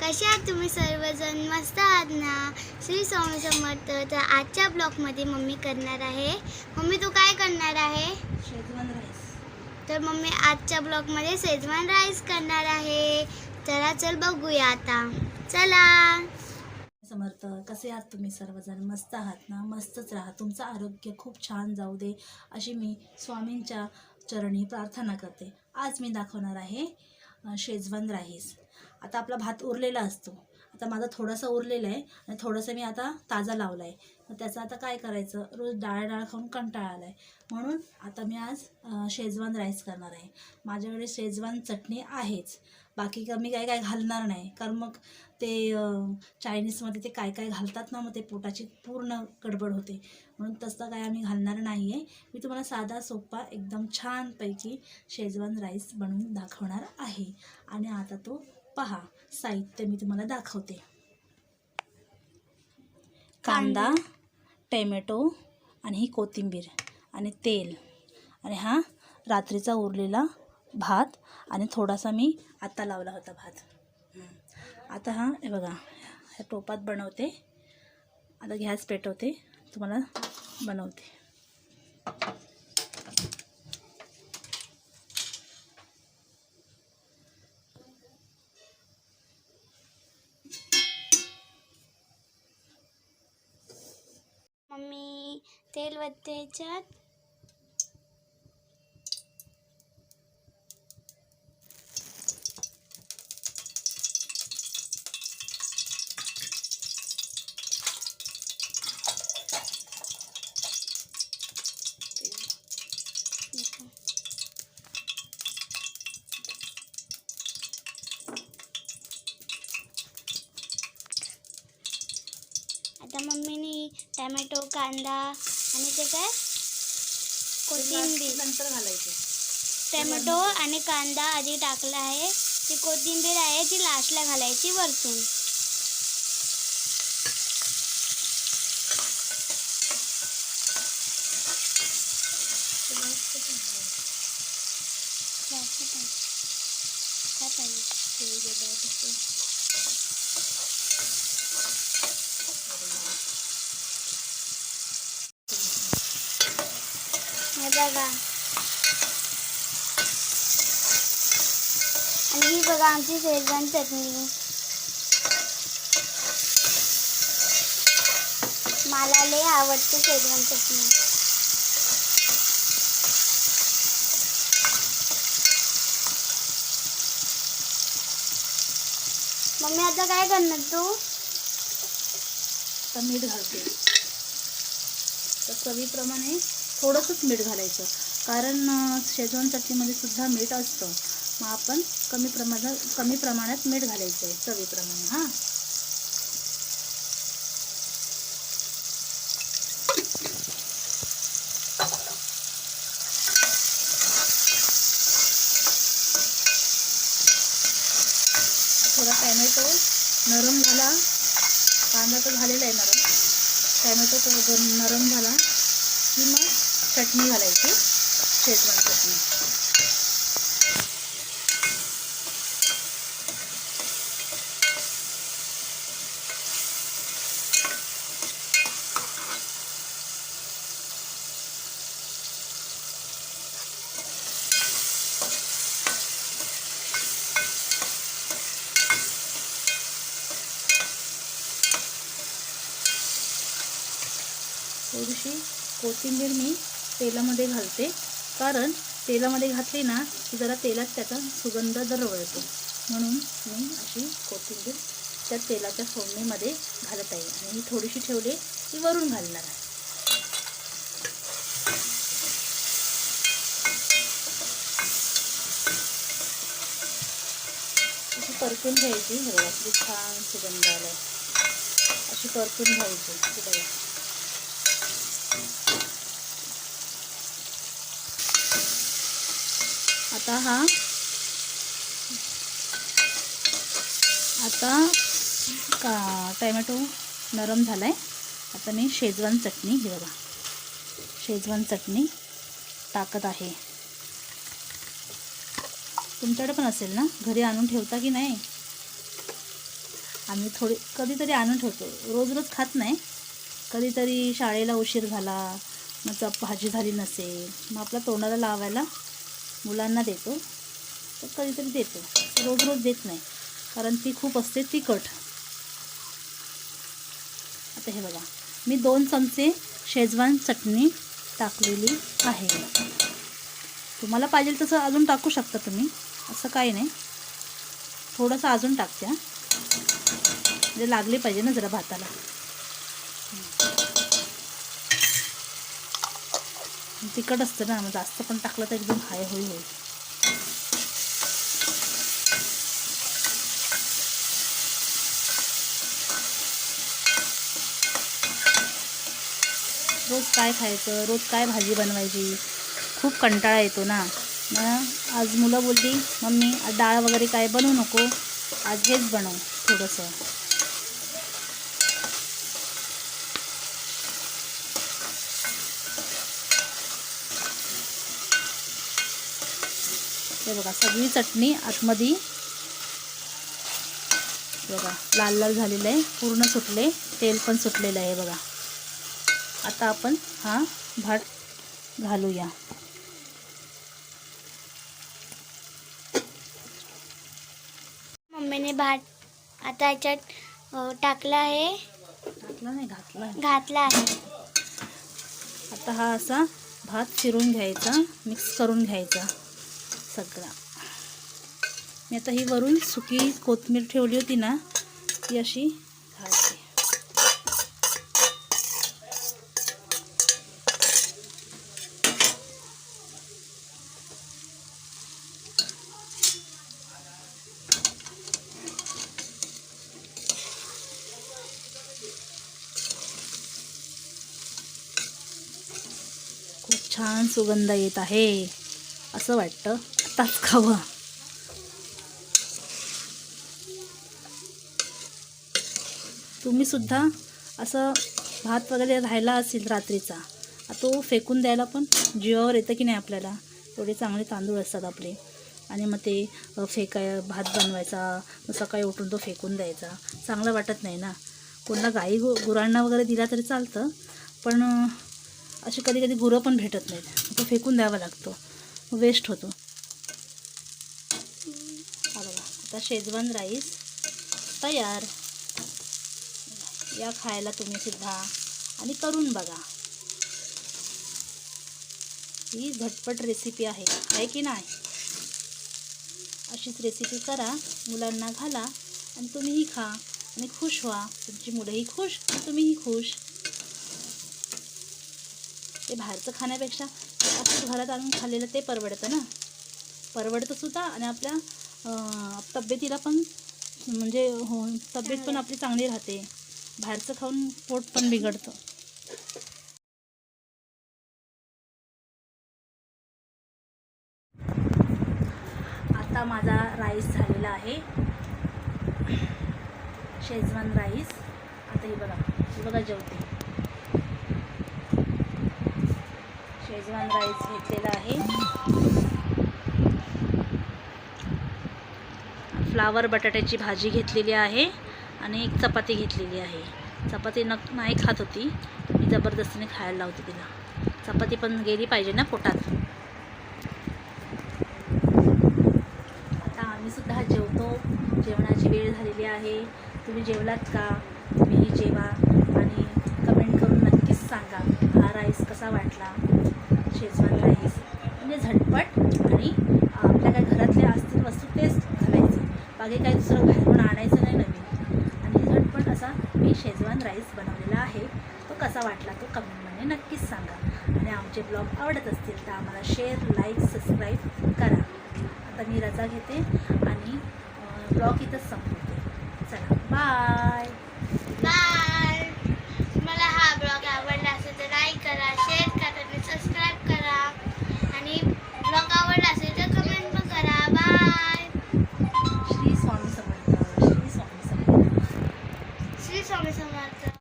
कसे आहात तुम्ही सर्वजण मस्त आहात ना? श्री स्वामी समर्थ. तर आजच्या ब्लॉगमध्ये मम्मी करणार आहे. मम्मी तू काय करणार आहे? Schezwan rice. तर मम्मी आजच्या ब्लॉगमध्ये शेजवान राईस करणार आहे. चला चल बघूया आता. चला. समर्थ कसे आहात तुम्ही सर्वजण? मस्त आहात ना? मस्तच राहा. तुमचं आरोग्य खूप छान जाऊ दे अशी मी स्वामींच्या चरणी प्रार्थना करते. आज मी दाखवणार आहे शेजवान राईस. आता आपला भात उरलेला असतो. आता माझा थोडासा उरलेला आहे आणि थोडंसं मी आता ताजा लावला आहे मग त्याचं आता काय करायचं? रोज डाळ डाळ खाऊन कंटाळा आला आहे म्हणून आता मी आज शेजवान राईस करणार आहे. माझ्याकडे शेजवान चटणी आहेच. बाकी का मी काय काय घालणार नाही. कारण मग ते चायनीजमध्ये ते काय काय घालतात ना मग ते पोटाची पूर्ण गडबड होते. म्हणून तसं काय आम्ही घालणार नाही आहे मी तुम्हाला साधा सोपा एकदम छानपैकी शेजवान राईस बनवून दाखवणार आहे. आणि आता तो पहा साहित्य मी तुम्हाला दाखवते. कांदा टॅमॅटो आणि ही कोथिंबीर आणि तेल. आणि हा रात्रीचा उरलेला भात आणि थोडासा मी आत्ता लावला होता भात. आता हा हे बघा ह्या टोपात बनवते. आता गॅस पेटवते तुम्हाला बनवते. मम्मी तेल याच्यात आता मम्मीने टॅमॅटो कांदा आणि ते काय? कोथिंबीर. नंतर घालायचे. टॅमॅटो आणि कांदा आधी टाकला आहे. ती कोथिंबीर आहे ती लास्टला घालायची वरतून. काय पाहिजे हे बघा. आणि ही बघा आमची शेजवान चटणी. मला लय आवडते शेजवान चटणी. मम्मी आता काय करणार तू? तर मीठ घालते. तर चवीप्रमाणे थोडंसंच मीठ घालायचं. कारण शेजवान चटणीमध्ये सुद्धा मीठ असतं. मग आपण कमी प्रमाणात कमी प्रमाणात मीठ घालायचं आहे चवीप्रमाणे हां. थोडा टॅमॅटो नरम झाला. कांदा तर झालेला आहे नरम. टॅमॅटो नरम झाला. की मग चटणी घालायची शेजवान चटणी. थोडीशी कोथिंबीर मी तेलामध्ये घालते. कारण तेलामध्ये घातली ना की जरा तेलात त्याचा सुगंध दरवळतो. म्हणून मी अशी कोथिंबीर त्या तेलाच्या फोडणीमध्ये घालत आहे. आणि ही थोडीशी ठेवली की वरून घालणार आहे. अशी परतून घ्यायची. हे छान सुगंध आला अशी परतून घ्यायची. बघा आता हा. आता का टॅमॅटो नरम झाला आहे आता मी शेजवान चटणी हे बघा. शेजवान चटणी टाकत आहे. तुमच्याकडे पण असेल ना? घरी आणून ठेवता की नाही? आम्ही थोडी कधीतरी आणून ठेवतो. रोज रोज खात नाही. कधीतरी शाळेला उशीर झाला मग भाजी झाली नसेल मग आपल्या तोंडाला लावायला मुलांना देतो. तर कधीतरी देतो. रोज रोज देत नाही. कारण ती खूप असते तिखट. आता हे बघा. मी दोन चमचे शेजवान चटणी टाकलेली आहे. तुम्हाला पाहिजे तसं अजून टाकू शकता तुम्ही. असं काही नाही. थोडंसं अजून टाकते म्हणजे लागली पाहिजे ना जरा भाताला. तिखट असतं ना मग जास्त पण टाकलं तर एकदम हाय होईल होईल रोज काय खायचं? रोज काय भाजी बनवायची? खूप कंटाळा येतो ना. मग आज मुलं बोलली मम्मी डाळ वगैरे काय बनवू नको? आज हेच बनव थोडंसं. हे बघा सगळी चटणी आतमध्ये. बघा लाल लाल झालेलं आहे पूर्ण सुटले तेल पण सुटलेलं आहे बघा. आता आपण हा भात घालूया. मम्मीने भात आता याच्यात टाकला आहे. नाही घातला घातला आहे. आता हा असा भात चिरून घ्यायचा मिक्स करून घ्यायचा. सगळा. मी आता ही वरून सुकी कोथमीर ठेवली होती ना ती अशी घालते. खूप छान सुगंध येत आहे असं वाटतं. आत्ताच खावं तुम्ही सुद्धा असं भात वगैरे राहिला असेल रात्रीचा तो फेकून द्यायला पण जीवावर येतं की नाही आपल्याला? एवढे चांगले तांदूळ असतात आपले. आणि मग ते फेकाय भात बनवायचा मग सकाळी उठून तो फेकून द्यायचा. चांगलं वाटत नाही ना? कोणाला गाई गु गुरांना वगैरे दिला तरी चालतं पण असे कधी कधी गुरं पण भेटत नाहीत. तो फेकून द्यावा लागतो. वेस्ट होतो हा बघा शेजवान राईस. तयार. या खायला तुम्ही सुद्धा. आणि करून बघा. ही झटपट रेसिपी आहे. आहे की नाही? अशीच रेसिपी करा. मुलांना घाला आणि तुम्हीही खा आणि खुश व्हा. तुमची मुलंही खुश आणि तुम्हीही खुश. ते बाहेरचं खाण्यापेक्षा असंच घरात आणून खाल्लेलं ते परवडतं ना? परवडतं सुद्धा आणि आपल्या तब्येतीला पण म्हणजे हो तब्येत पण आपली चांगली राहते. बाहेरचं खाऊन पोट पण बिघडतं. आता माझा राईस झालेला आहे. Schezwan rice. आता हे बघा हे बघा जेवते. शेजवान राईस घेतलेला आहे. फ्लावर बटाट्याची भाजी घेतलेली आहे आणि एक चपाती घेतलेली आहे. चपाती न नाही खात होती. मी जबरदस्तीने खायला लावते तिला. चपाती पण गेली पाहिजे ना पोटात. आता आम्ही सुद्धा जेवतो. जेवणाची वेळ झालेली आहे. तुम्ही जेवलात का? तुम्ही जेवा आणि कमेंट करून नक्कीच सांगा. हा राईस कसा वाटला? शेजवान राईस म्हणजे झटपट आणि आपल्या काय घरातल्या मागे बाकी काही दुसरं बाहेरून आणायचं नाही नवीन. आणि झटपट असा मी शेजवान राईस बनवलेला आहे. तो कसा वाटला तो कमेंटमध्ये नक्कीच सांगा. आणि आमचे ब्लॉग आवडत असतील तर आम्हाला शेअर लाईक सबस्क्राईब करा. आता मी रजा घेते आणि ब्लॉग इथंच संपवते. चला बाय